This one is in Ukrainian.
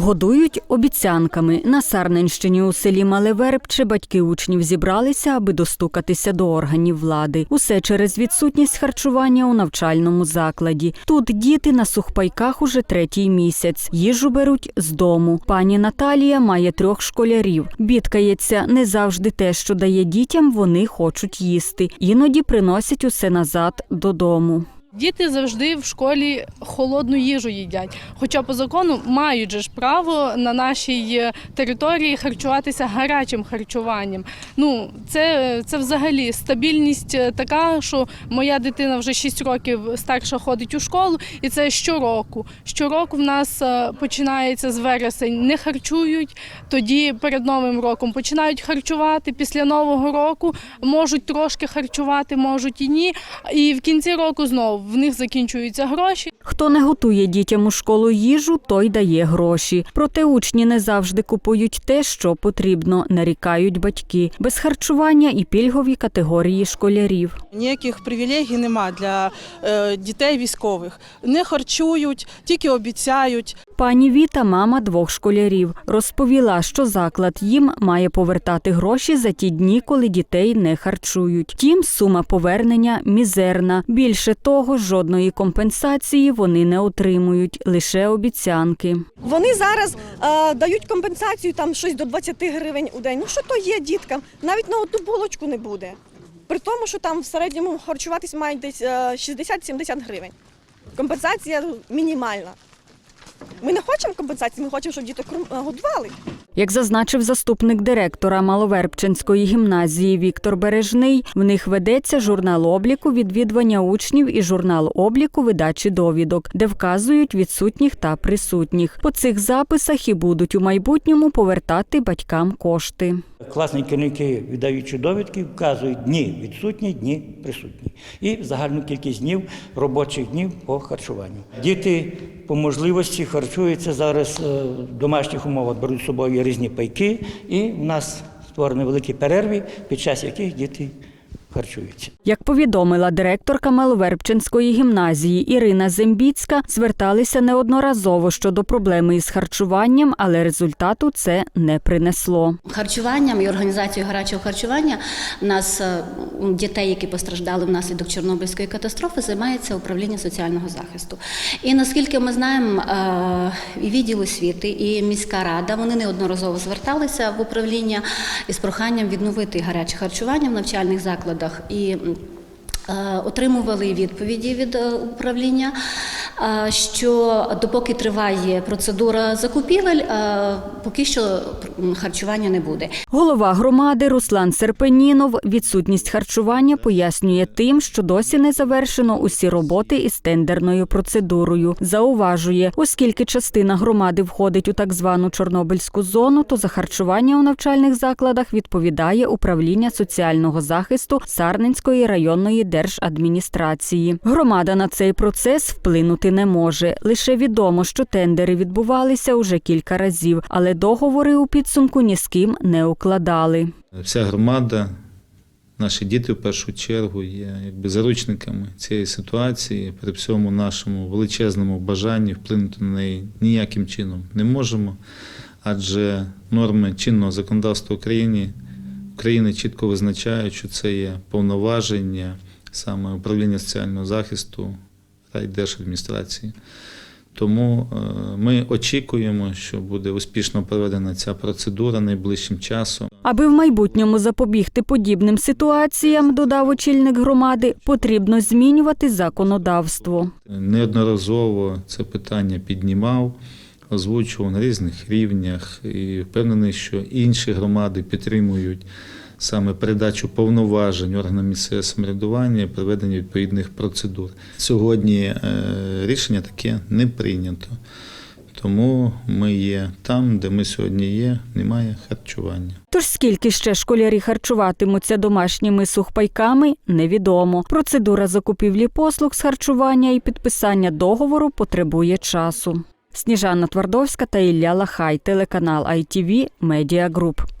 Годують обіцянками. На Сарненщині у селі Малевербче батьки учнів зібралися, аби достукатися до органів влади. Усе через відсутність харчування у навчальному закладі. Тут діти на сухпайках уже третій місяць. Їжу беруть з дому. Пані Наталія має трьох школярів. Бідкається не завжди те, що дає дітям, вони хочуть їсти. Іноді приносять усе назад додому. Діти завжди в школі холодну їжу їдять. Хоча по закону мають же ж право на нашій е, території харчуватися гарячим харчуванням. Ну це, це взагалі стабільність е, така, що моя дитина вже 6 років старша ходить у школу, і це щороку. Щороку в нас е, починається з вересень, не харчують. Тоді перед новим роком починають харчувати. Після нового року можуть трошки харчувати, можуть і ні. І в кінці року знову в них закінчуються гроші. Хто не готує дітям у школу їжу, той дає гроші. Проте учні не завжди купують те, що потрібно, нарікають батьки. Без харчування і пільгові категорії школярів. Ніяких привілегій нема для е, дітей військових. Не харчують, тільки обіцяють. Пані Віта, мама двох школярів, розповіла, що заклад їм має повертати гроші за ті дні, коли дітей не харчують. Тім сума повернення мізерна. Більше того, жодної компенсації вони не отримують, лише обіцянки. Вони зараз е, дають компенсацію там щось до 20 гривень у день. Ну що то є діткам? Навіть на одну булочку не буде. При тому, що там в середньому харчуватись мають десь е, 60-70 гривень. Компенсація мінімальна. Ми не хочемо компенсації, ми хочемо, щоб діток е, годували. Як зазначив заступник директора Маловербченської гімназії Віктор Бережний, в них ведеться журнал обліку відвідування учнів і журнал обліку видачі довідок, де вказують відсутніх та присутніх. По цих записах і будуть у майбутньому повертати батькам кошти. Класні керівники, віддаючи довідки, вказують дні відсутні, дні присутні. І загальну кількість днів робочих днів по харчуванню. Діти по можливості харчуються зараз е, в домашніх умовах, беруть з собою різні пайки, і в нас створені великі перерви, під час яких діти харчуються. Як повідомила директорка Маловербченської гімназії Ірина Зембіцька, зверталися неодноразово щодо проблеми із харчуванням, але результату це не принесло. Харчуванням і організацією гарячого харчування у нас е, у дітей, які постраждали внаслідок Чорнобильської катастрофи, займається управління соціального захисту. І наскільки ми знаємо, е, і відділ освіти, і міська рада вони неодноразово зверталися в управління із проханням відновити гаряче харчування в навчальних закладах і. е, Отримували відповіді від е, управління, що допоки триває процедура закупівель, поки що харчування не буде. Голова громади Руслан Серпенінов відсутність харчування пояснює тим, що досі не завершено усі роботи із тендерною процедурою. Зауважує, оскільки частина громади входить у так звану Чорнобильську зону, то за харчування у навчальних закладах відповідає управління соціального захисту Сарненської районної держадміністрації. Громада на цей процес вплинути не може. Лише відомо, що тендери відбувалися уже кілька разів, але договори у підсумку ні з ким не укладали. Вся громада, наші діти в першу чергу є якби заручниками цієї ситуації. При всьому нашому величезному бажанні вплинути на неї ніяким чином не можемо, адже норми чинного законодавства України, України чітко визначають, що це є повноваження саме управління соціального захисту райдержадміністрації. Тому е, ми очікуємо, що буде успішно проведена ця процедура найближчим часом. Аби в майбутньому запобігти подібним ситуаціям, додав очільник громади, потрібно змінювати законодавство. Неодноразово це питання піднімав, озвучував на різних рівнях і впевнений, що інші громади підтримують саме передачу повноважень органам місцевого самоврядування і проведення відповідних процедур. Сьогодні е, рішення таке не прийнято. Тому ми є там, де ми сьогодні є, немає харчування. Тож скільки ще школярі харчуватимуться домашніми сухпайками, невідомо. Процедура закупівлі послуг з харчування і підписання договору потребує часу. Сніжана Твардовська та Ілля Лахай, телеканал ITV Media Group.